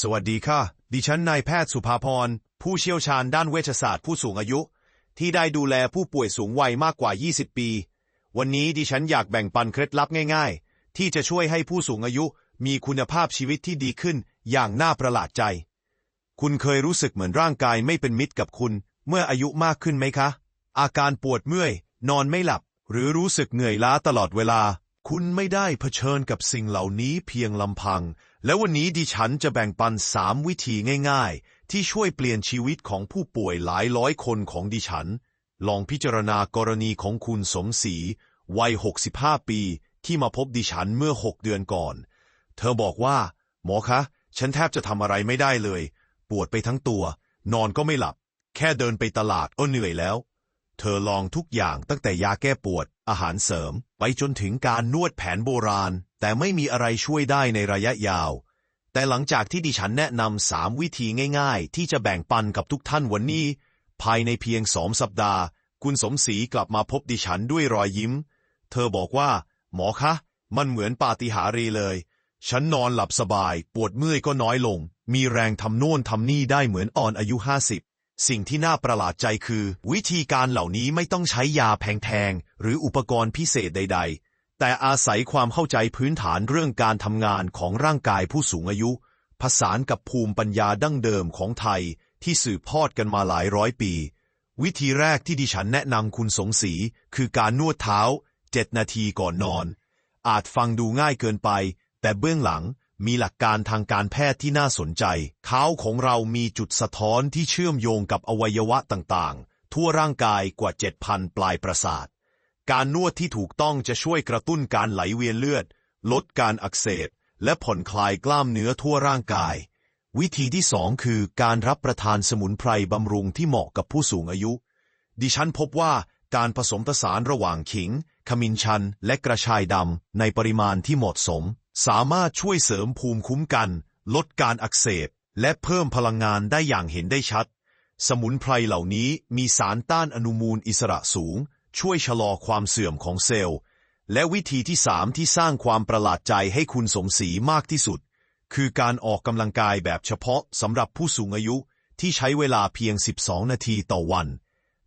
สวัสดีค่ะ ดิฉันนายแพทย์สุภาพร ผู้เชี่ยวชาญด้านเวชศาสตร์ผู้สูงอายุ ที่ได้ดูแลผู้ป่วยสูงวัยมากกว่า 20 ปี วันนี้ดิฉันอยากแบ่งปันเคล็ดลับง่ายๆ ที่จะช่วยให้ผู้สูงอายุมีคุณภาพชีวิตที่ดีขึ้นอย่างน่าประหลาดใจ คุณเคยรู้สึกเหมือนร่างกายไม่เป็นมิตรกับคุณ เมื่ออายุมากขึ้นไหมคะ อาการปวดเมื่อย นอนไม่หลับ หรือรู้สึกเหนื่อยล้าตลอดเวลา คุณไม่ได้เผชิญกับสิ่งเหล่านี้เพียงลำพัง และวันนี้ดิฉันจะแบ่งปันสามวิธีง่ายๆ ที่ช่วยเปลี่ยนชีวิตของผู้ป่วยหลายร้อยคนของดิฉัน ลองพิจารณากรณีของคุณสมศรีวัย 65 ปี ที่มาพบดิฉันเมื่อ 6 เดือนก่อน เธอบอกว่า หมอคะ ฉันแทบจะทำอะไรไม่ได้เลย ปวดไปทั้งตัว นอนก็ไม่หลับ แค่เดินไปตลาดก็เหนื่อยแล้ว เธอลองทุกอย่างตั้งแต่ยาแก้ปวด อาหารเสริม ไปจนถึงการนวดแผนโบราณ แต่ไม่มีอะไรช่วยได้ในระยะยาว แต่หลังจากที่ดิฉันแนะนำสามวิธีง่าย ๆ ที่จะแบ่งปันกับทุกท่านวันนี้ ภายในเพียงสองสัปดาห์ คุณสมศรีกลับมาพบดิฉันด้วยรอยยิ้ม เธอบอกว่า หมอคะ มันเหมือนปาฏิหาริย์เลย ฉันนอนหลับสบาย ปวดเมื่อยก็น้อยลง มีแรงทำโน่นทำนี่ได้เหมือนอ่อนอายุห้าสิบ สิ่งที่น่าประหลาดใจคือ วิธีการเหล่านี้ไม่ต้องใช้ยาแพงๆ หรืออุปกรณ์พิเศษใด ๆ แต่อาศัยความเข้าใจพื้นฐานเรื่องการทำงานของร่างกายผู้สูงอายุ ผสานกับภูมิปัญญาดั้งเดิมของไทยที่สืบทอดกันมาหลายร้อยปี วิธีแรกที่ดิฉันแนะนำคุณสงศรีคือการนวดเท้า 7 นาทีก่อนนอน อาจฟังดูง่ายเกินไป แต่เบื้องหลัง มีหลักการทางการแพทย์ที่น่าสนใจ เท้าของเรามีจุดสะท้อนที่เชื่อมโยงกับอวัยวะต่างๆ ทั่วร่างกายกว่า 7,000 ปลายประสาท การนวดที่ถูกต้องจะช่วยกระตุ้นการไหลเวียนเลือด ลดการอักเสบ และผ่อนคลายกล้ามเนื้อทั่วร่างกาย วิธีที่สองคือการรับประทานสมุนไพรบำรุงที่เหมาะกับผู้สูงอายุ ดิฉันพบว่าการผสมผสานระหว่างขิง ขมิ้นชัน และกระชายดำในปริมาณที่เหมาะสม สามารถช่วยเสริมภูมิคุ้มกัน ลดการอักเสบ และเพิ่มพลังงานได้อย่างเห็นได้ชัด สมุนไพรเหล่านี้มีสารต้านอนุมูลอิสระสูง ช่วยชะลอความเสื่อมของเซลล์ และวิธีที่สามที่สร้างความประหลาดใจให้คุณสมศรีมากที่สุด คือการออกกำลังกายแบบเฉพาะสำหรับผู้สูงอายุที่ใช้เวลาเพียง 12 นาทีต่อวัน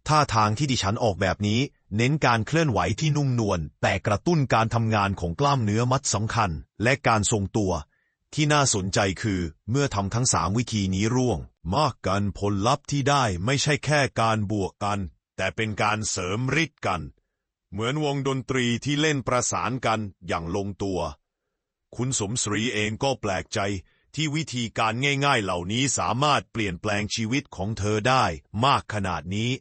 ท่าทางที่ดิฉันออกแบบนี้ เน้นการเคลื่อนไหวที่นุ่มนวลแต่กระตุ้นการทำงานของกล้ามเนื้อมัดสำคัญ และการทรงตัว ที่น่าสนใจคือ เมื่อทำทั้งสามวิธีนี้ร่วง มากกันผลลัพธ์ที่ได้ไม่ใช่แค่การบวกกัน แต่เป็นการเสริมฤทธิ์กัน เหมือนวงดนตรีที่เล่นประสานกันอย่างลงตัว คุณสมศรีเองก็แปลกใจที่วิธีการง่ายๆเหล่านี้สามารถเปลี่ยนแปลงชีวิตของเธอได้มากขนาดนี้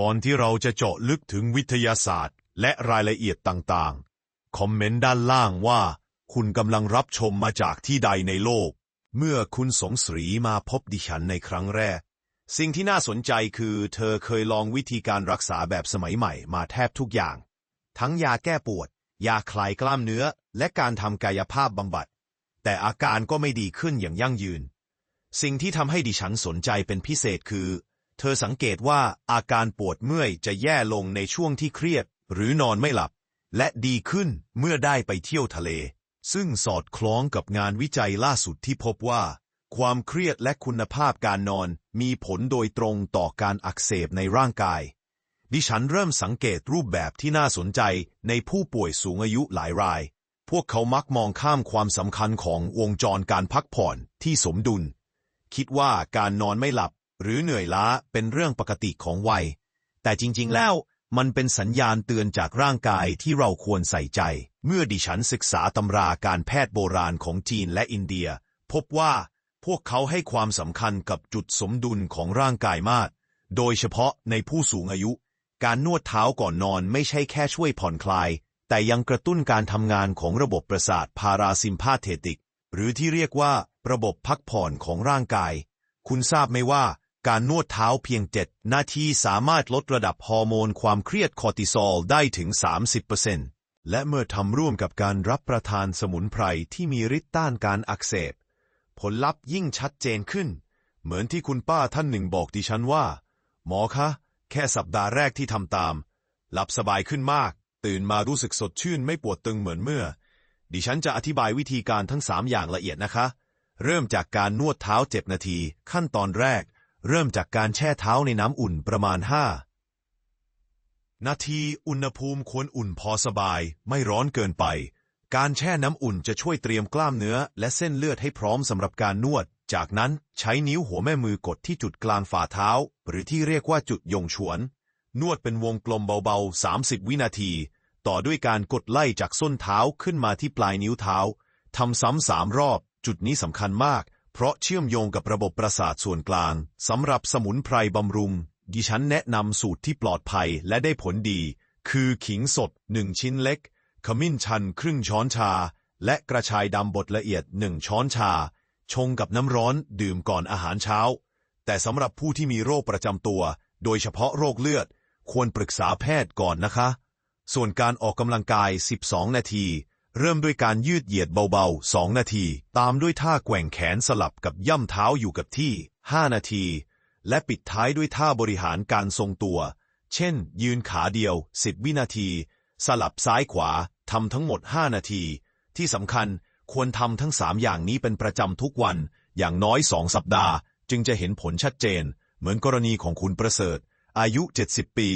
ก่อนที่เราจะเจาะลึกถึงวิทยาศาสตร์ และรายละเอียดต่างๆ คอมเมนต์ด้านล่างว่า คุณกำลังรับชมมาจากที่ใดในโลก เมื่อคุณสมศรีมาพบดิฉันในครั้งแรก สิ่งที่น่าสนใจคือ เธอเคยลองวิธีการรักษาแบบสมัยใหม่มาแทบทุกอย่าง ทั้งยาแก้ปวด ยาคลายกล้ามเนื้อ และการทำกายภาพบำบัด แต่อาการก็ไม่ดีขึ้นอย่างยั่งยืนสิ่งที่ทำให้ดิฉันสนใจเป็นพิเศษคือ เธอสังเกตว่าอาการปวดเมื่อยจะแย่ลงในช่วงที่เครียด หรือนอนไม่หลับ และดีขึ้นเมื่อได้ไปเที่ยวทะเล ซึ่งสอดคล้องกับงานวิจัยล่าสุดที่พบว่า ความเครียดและคุณภาพการนอนมีผลโดยตรงต่อการอักเสบในร่างกาย ดิฉันเริ่มสังเกตรูปแบบที่น่าสนใจในผู้ป่วยสูงอายุหลายราย พวกเขามักมองข้ามความสำคัญของวงจรการพักผ่อนที่สมดุล คิดว่าการนอนไม่หลับ หรือเหนื่อยล้าเป็นเรื่องปกติของวัย แต่จริง ๆ แล้วมันเป็นสัญญาณเตือนจากร่างกายที่เราควรใส่ใจ เมื่อดิฉันศึกษาตำราการแพทย์โบราณของจีนและอินเดีย พบว่าพวกเขาให้ความสำคัญกับจุดสมดุลของร่างกายมาก โดยเฉพาะในผู้สูงอายุ การนวดเท้าก่อนนอนไม่ใช่แค่ช่วยผ่อนคลาย แต่ยังกระตุ้นการทำงานของระบบประสาทพาราซิมพาเทติก หรือที่เรียกว่าระบบพักผ่อนของร่างกาย คุณทราบไหมว่า การนวดเท้าเพียงเจ็ดนาทีสามารถลดระดับฮอร์โมนความเครียดคอร์ติซอลได้ถึง 30%และเมื่อทำร่วมกับการรับประทานสมุนไพรที่มีฤทธิ์ต้านการอักเสบ ผลลัพธ์ยิ่งชัดเจนขึ้น เหมือนที่คุณป้าท่านหนึ่งบอกดิฉันว่า หมอคะ แค่สัปดาห์แรกที่ทำตาม หลับสบายขึ้นมาก ตื่นมารู้สึกสดชื่นไม่ปวดตึงเหมือนเมื่อ ดิฉันจะอธิบายวิธีการทั้งสามอย่างละเอียดนะคะ เริ่มจากการนวดเท้า7นาที ขั้นตอนแรก เริ่มจากการแช่เท้าในน้ำอุ่นประมาณ 5 นาทีอุณหภูมิควรอุ่นพอสบาย ไม่ร้อนเกินไป การแช่น้ำอุ่นจะช่วยเตรียมกล้ามเนื้อ และเส้นเลือดให้พร้อมสำหรับการนวด จากนั้นใช้นิ้วหัวแม่มือกดที่จุดกลางฝ่าเท้า หรือที่เรียกว่าจุดยงฉวน นวดเป็นวงกลมเบาๆ 30 วินาที ต่อด้วยการกดไล่จากส้นเท้าขึ้นมาที่ปลายนิ้วเท้าทำซ้ำสามรอบ จุดนี้สำคัญมาก เพราะเชื่อมโยงกับระบบประสาทส่วนกลางสำหรับสมุนไพรบำรุง ดิฉันแนะนำสูตรที่ปลอดภัยและได้ผลดี คือขิงสด1ชิ้นเล็ก ขมิ้นชันครึ่งช้อนชา และกระชายดำบดละเอียด1ช้อนชา ชงกับน้ำร้อนดื่มก่อนอาหารเช้า แต่สำหรับผู้ที่มีโรคประจำตัว โดยเฉพาะโรคเลือด ควรปรึกษาแพทย์ก่อนนะคะ ส่วนการออกกำลังกาย 12 นาที เริ่มด้วยการยืดเหยียดเบาๆ 2 นาที ตามด้วยท่าแกว่งแขนสลับกับย่ำเท้าอยู่กับที่ 5 นาที และปิดท้ายด้วยท่าบริหารการทรงตัว เช่น ยืนขาเดียว 10 วินาที สลับซ้ายขวา ทำทั้งหมด 5 นาที ที่สำคัญควรทำทั้ง 3 อย่างนี้เป็นประจำทุกวัน อย่างน้อย2สัปดาห์ จึงจะเห็นผลชัดเจน เหมือนกรณีของคุณประเสริฐ อายุ 70 ปี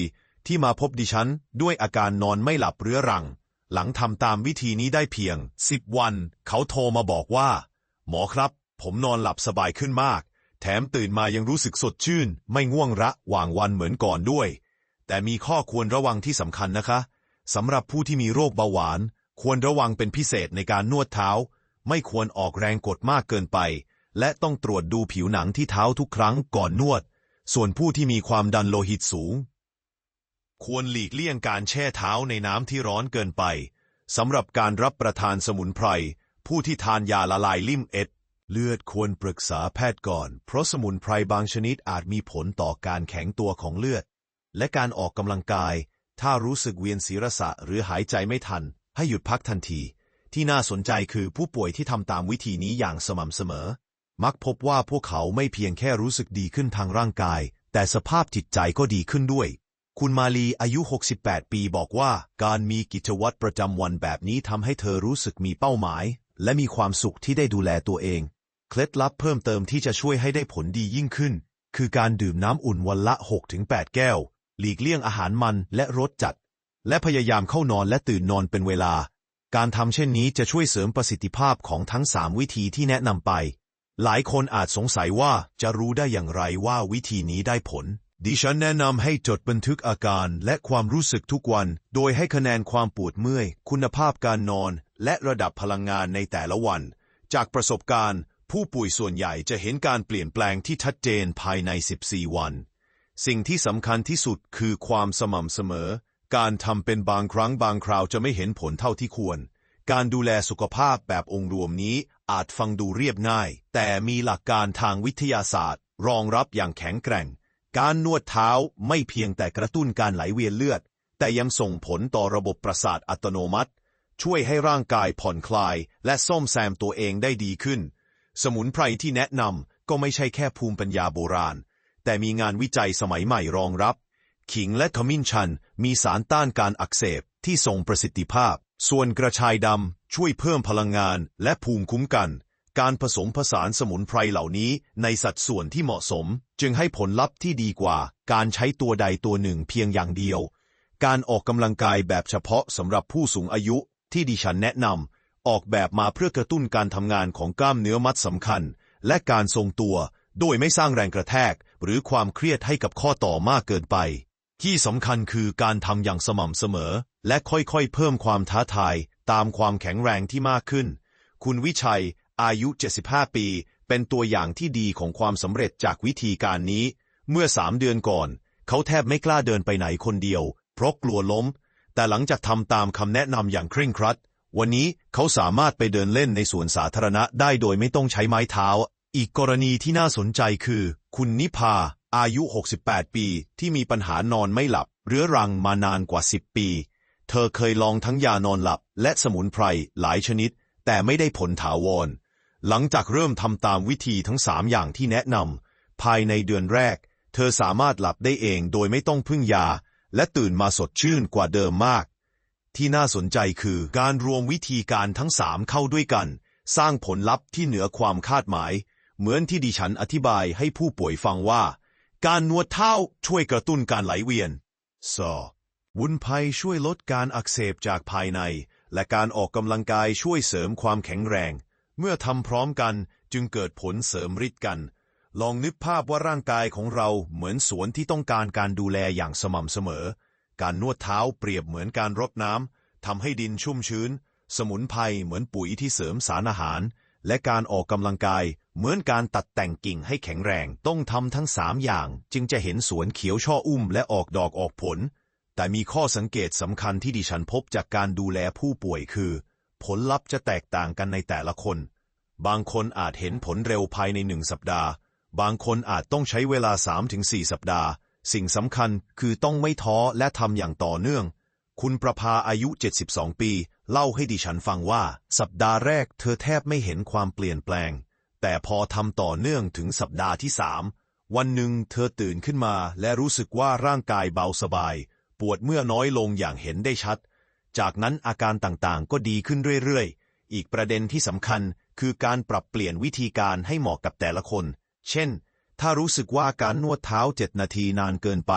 ที่มาพบดิฉันด้วยอาการนอนไม่หลับเรื้อรัง หลังทำตามวิธีนี้ได้เพียง10วัน เขาโทรมาบอกว่า หมอครับ ผมนอนหลับสบายขึ้นมาก แถมตื่นมายังรู้สึกสดชื่น ไม่ง่วงระหว่างวันเหมือนก่อนด้วย แต่มีข้อควรระวังที่สำคัญนะคะสำหรับผู้ที่มีโรคเบาหวาน ควรระวังเป็นพิเศษในการนวดเท้า ไม่ควรออกแรงกดมากเกินไป และต้องตรวจดูผิวหนังที่เท้าทุกครั้งก่อนนวด ส่วนผู้ที่มีความดันโลหิตสูง ควรหลีกเลี่ยงการแช่เท้าในน้ำที่ร้อนเกินไปสำหรับการรับประทานสมุนไพร ผู้ที่ทานยาละลายลิ่มเอ็ด เลือดควรปรึกษาแพทย์ก่อน เพราะสมุนไพรบางชนิดอาจมีผลต่อการแข็งตัวของเลือด และการออกกำลังกาย ถ้ารู้สึกเวียนศีรษะหรือหายใจไม่ทัน ให้หยุดพักทันที ที่น่าสนใจคือผู้ป่วยที่ทำตามวิธีนี้อย่างสม่ำเสมอ มักพบว่าพวกเขาไม่เพียงแค่รู้สึกดีขึ้นทางร่างกาย แต่สภาพจิตใจก็ดีขึ้นด้วย คุณมาลีอายุ 68 ปีบอกว่า การมีกิจวัตรประจำวันแบบนี้ทำให้เธอรู้สึกมีเป้าหมาย และมีความสุขที่ได้ดูแลตัวเอง เคล็ดลับเพิ่มเติมที่จะช่วยให้ได้ผลดียิ่งขึ้น คือการดื่มน้ำอุ่นวันละ 6-8 แก้ว หลีกเลี่ยงอาหารมันและรสจัด และพยายามเข้านอนและตื่นนอนเป็นเวลา การทำเช่นนี้จะช่วยเสริมประสิทธิภาพของทั้ง 3 วิธีที่แนะนำไป หลายคนอาจสงสัยว่าจะรู้ได้อย่างไรว่าวิธีนี้ได้ผล ดิฉันแนะนำให้จดบันทึกอาการและความรู้สึกทุกวัน โดยให้คะแนนความปวดเมื่อย คุณภาพการนอน และระดับพลังงานในแต่ละวัน จากประสบการณ์ ผู้ป่วยส่วนใหญ่จะเห็นการเปลี่ยนแปลงที่ชัดเจนภายใน 14 วัน สิ่งที่สำคัญที่สุดคือความสม่ำเสมอ การทำเป็นบางครั้งบางคราวจะไม่เห็นผลเท่าที่ควร การดูแลสุขภาพแบบองค์รวมนี้อาจฟังดูเรียบง่าย แต่มีหลักการทางวิทยาศาสตร์ รองรับอย่างแข็งแกร่ง การนวดเท้าไม่เพียงแต่กระตุ้นการไหลเวียนเลือด แต่ยังส่งผลต่อระบบประสาทอัตโนมัติ ช่วยให้ร่างกายผ่อนคลาย และซ่อมแซมตัวเองได้ดีขึ้น สมุนไพรที่แนะนำก็ไม่ใช่แค่ภูมิปัญญาโบราณ แต่มีงานวิจัยสมัยใหม่รองรับ ขิงและขมิ้นชัน มีสารต้านการอักเสบที่ทรงประสิทธิภาพ ส่วนกระชายดำช่วยเพิ่มพลังงานและภูมิคุ้มกัน การผสมผสานสมุนไพรเหล่านี้ในสัดส่วนที่เหมาะสม จึงให้ผลลัพธ์ที่ดีกว่า การใช้ตัวใดตัวหนึ่งเพียงอย่างเดียว การออกกำลังกายแบบเฉพาะสำหรับผู้สูงอายุที่ดิฉันแนะนำออกแบบมาเพื่อกระตุ้นการทำงานของกล้ามเนื้อมัดสำคัญ และการทรงตัว โดยไม่สร้างแรงกระแทก หรือความเครียดให้กับข้อต่อมากเกินไป ที่สำคัญคือการทำอย่างสม่ำเสมอ และค่อยๆ เพิ่มความท้าทาย ตามความแข็งแรงที่มากขึ้น คุณวิชัย อายุ 75 ปี เป็นตัวอย่างที่ดีของความสำเร็จจากวิธีการนี้ เมื่อสามเดือนก่อน เขาแทบไม่กล้าเดินไปไหนคนเดียว เพราะกลัวล้ม แต่หลังจากทำตามคำแนะนำอย่างเคร่งครัด วันนี้เขาสามารถไปเดินเล่นในสวนสาธารณะได้โดยไม่ต้องใช้ไม้เท้า อีกกรณีที่น่าสนใจคือ คุณนิพา อายุ 68 ปี ที่มีปัญหานอนไม่หลับ เรื้อรังมานานกว่า 10 ปี เธอเคยลองทั้งยานอนหลับ และสมุนไพรหลายชนิด แต่ไม่ได้ผลถาวร หลังจากเริ่มทำตามวิธีทั้งสามอย่างที่แนะนำภายในเดือนแรก เธอสามารถหลับได้เองโดยไม่ต้องพึ่งยา และตื่นมาสดชื่นกว่าเดิมมาก ที่น่าสนใจคือการรวมวิธีการทั้งสามเข้าด้วยกัน สร้างผลลัพธ์ที่เหนือความคาดหมาย เหมือนที่ดิฉันอธิบายให้ผู้ป่วยฟังว่า การนวดเท้าช่วยกระตุ้นการไหลเวียนสวุ้นไพรช่วยลดการอักเสบจากภายใน และการออกกำลังกายช่วยเสริมความแข็งแรง เมื่อทำพร้อมกันจึงเกิดผลเสริมฤทธิ์กัน ลองนึกภาพว่าร่างกายของเราเหมือนสวนที่ต้องการการดูแลอย่างสม่ำเสมอ การนวดเท้าเปรียบเหมือนการรดน้ำทำให้ดินชุ่มชื้น สมุนไพรเหมือนปุ๋ยที่เสริมสารอาหาร และการออกกำลังกาย เหมือนการตัดแต่งกิ่งให้แข็งแรงต้องทำทั้งสามอย่าง จึงจะเห็นสวนเขียวช่ออุ้มและออกดอกออกผล แต่มีข้อสังเกตสำคัญที่ดิฉันพบจากการดูแลผู้ป่วยคือ ผลลัพธ์จะแตกต่างกันในแต่ละคน บางคนอาจเห็นผลเร็วภายในหนึ่งสัปดาห์ บางคนอาจต้องใช้เวลา 3-4 สัปดาห์ สิ่งสำคัญคือต้องไม่ท้อและทำอย่างต่อเนื่อง คุณประภาอายุ 72 ปี เล่าให้ดิฉันฟังว่า สัปดาห์แรกเธอแทบไม่เห็นความเปลี่ยนแปลง แต่พอทำต่อเนื่องถึงสัปดาห์ที่สามวันหนึ่งเธอตื่นขึ้นมาและรู้สึกว่าร่างกายเบาสบาย ปวดเมื่อน้อยลงอย่างเห็นได้ชัด จากนั้นอาการต่างๆ ก็ดีขึ้นเรื่อยๆ อีกประเด็นที่สำคัญคือการปรับเปลี่ยนวิธีการให้เหมาะกับแต่ละคน เช่น ถ้ารู้สึกว่าการนวดเท้า 7 นาทีนานเกินไป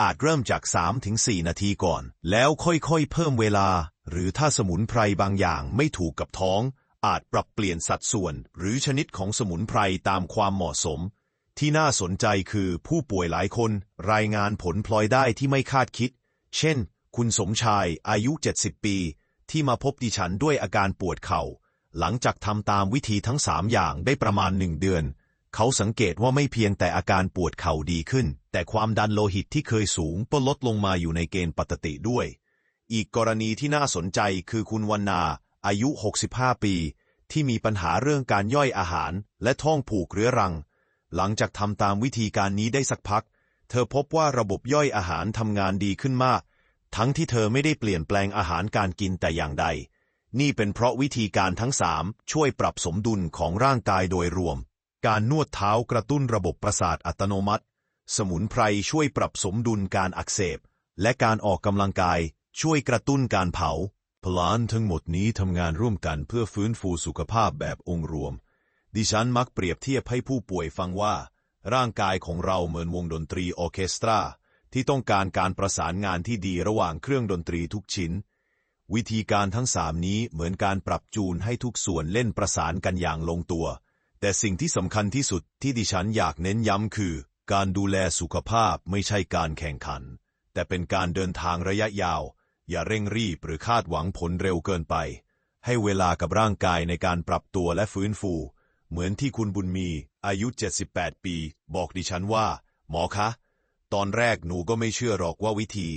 อาจเริ่มจาก 3-4 นาทีก่อน แล้วค่อยๆ เพิ่มเวลา หรือถ้าสมุนไพรบางอย่างไม่ถูกกับท้อง อาจปรับเปลี่ยนสัดส่วน หรือชนิดของสมุนไพรตามความเหมาะสม ที่น่าสนใจคือผู้ป่วยหลายคน รายงานผลพลอยได้ที่ไม่คาดคิด เช่น คุณสมชายอายุ 70 ปี ที่มาพบดิฉันด้วยอาการปวดเข่า หลังจากทำตามวิธีทั้งสามอย่างได้ประมาณหนึ่งเดือน เขาสังเกตว่าไม่เพียงแต่อาการปวดเข่าดีขึ้น แต่ความดันโลหิตที่เคยสูงก็ลดลงมาอยู่ในเกณฑ์ปกติด้วย อีกกรณีที่น่าสนใจคือคุณวันนา อายุ 65 ปี ที่มีปัญหาเรื่องการย่อยอาหาร และท้องผูกเรื้อรัง หลังจากทำตามวิธีการนี้ได้สักพัก เธอพบว่าระบบย่อยอาหารทำงานดีขึ้นมาก ทั้งที่เธอไม่ได้เปลี่ยนแปลงอาหารการกินแต่อย่างใด นี่เป็นเพราะวิธีการทั้งสามช่วยปรับสมดุลของร่างกายโดยรวม การนวดเท้ากระตุ้นระบบประสาทอัตโนมัติ สมุนไพรช่วยปรับสมดุลการอักเสบ และการออกกำลังกายช่วยกระตุ้นการเผา พลานทั้งหมดนี้ทำงานร่วมกันเพื่อฟื้นฟูสุขภาพแบบองค์รวม ดิฉันมักเปรียบเทียบให้ผู้ป่วยฟังว่า ร่างกายของเราเหมือนวงดนตรีออเคสตรา ที่ต้องการการประสานงานที่ดีระหว่างเครื่องดนตรีทุกชิ้น วิธีการทั้งสามนี้เหมือนการปรับจูนให้ทุกส่วนเล่นประสานกันอย่างลงตัว แต่สิ่งที่สำคัญที่สุดที่ดิฉันอยากเน้นย้ำคือ การดูแลสุขภาพไม่ใช่การแข่งขัน แต่เป็นการเดินทางระยะยาว อย่าเร่งรีบหรือคาดหวังผลเร็วเกินไป ให้เวลากับร่างกายในการปรับตัวและฟื้นฟู เหมือนที่คุณบุญมี อายุ 78 ปี บอกดิฉันว่า หมอคะ ตอนแรกหนูก็ไม่เชื่อหรอกว่าวิธี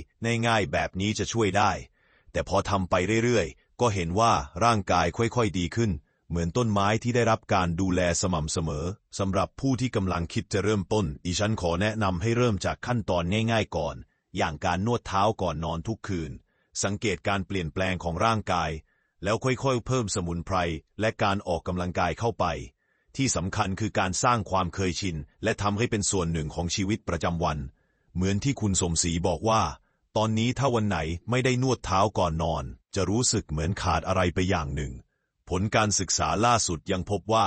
ง่ายๆแบบนี้จะช่วยได้ แต่พอทำไปเรื่อยๆ ก็เห็นว่าร่างกายค่อยๆดีขึ้น เหมือนต้นไม้ที่ได้รับการดูแลสม่ำเสมอสำหรับผู้ที่กำลังคิดจะเริ่มต้นดิฉันขอแนะนำให้เริ่มจากขั้นตอนง่ายๆก่อน อย่างการนวดเท้าก่อนนอนทุกคืน สังเกตการเปลี่ยนแปลงของร่างกาย แล้วค่อยๆ เพิ่มสมุนไพรและการออกกำลังกายเข้าไป ที่สำคัญคือการสร้างความเคยชิน และทำให้เป็นส่วนหนึ่งของชีวิตประจำวัน เหมือนที่คุณสมศรีบอกว่า ตอนนี้ถ้าวันไหนไม่ได้นวดเท้าก่อนนอน จะรู้สึกเหมือนขาดอะไรไปอย่างหนึ่ง ผลการศึกษาล่าสุดยังพบว่า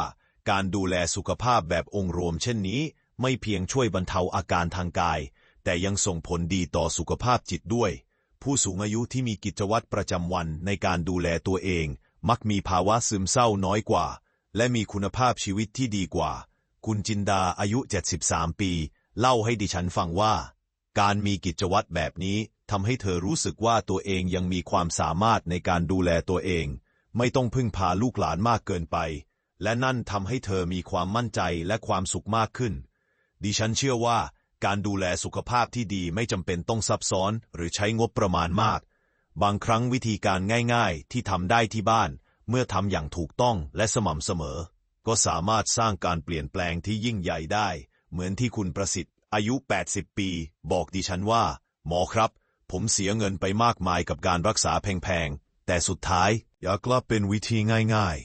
การดูแลสุขภาพแบบองค์รวมเช่นนี้ ไม่เพียงช่วยบรรเทาอาการทางกาย แต่ยังส่งผลดีต่อสุขภาพจิตด้วย ผู้สูงอายุที่มีกิจวัตรประจำวันในการดูแลตัวเอง มักมีภาวะซึมเศร้าน้อยกว่า และมีคุณภาพชีวิตที่ดีกว่า คุณจินดาอายุ 73 ปี เล่าให้ดิฉันฟังว่า การมีกิจวัตรแบบนี้ทำให้เธอรู้สึกว่าตัวเองยังมีความสามารถในการดูแลตัวเอง ไม่ต้องพึ่งพาลูกหลานมากเกินไป และนั่นทำให้เธอมีความมั่นใจและความสุขมากขึ้น ดิฉันเชื่อว่า การดูแลสุขภาพที่ดีไม่จำเป็นต้องซับซ้อนหรือใช้งบประมาณมาก บางครั้งวิธีการง่าย ๆ ที่ทำได้ที่บ้าน เมื่อทำอย่างถูกต้องและสม่ำเสมอ ก็สามารถสร้างการเปลี่ยนแปลงที่ยิ่งใหญ่ได้ เหมือนที่คุณประสิทธิ์ อายุ 80 ปี บอกดิฉันว่า หมอครับ ผมเสียเงินไปมากมายกับการรักษาแพงๆ แต่สุดท้ายอยากกลับเป็นวิธีง่าย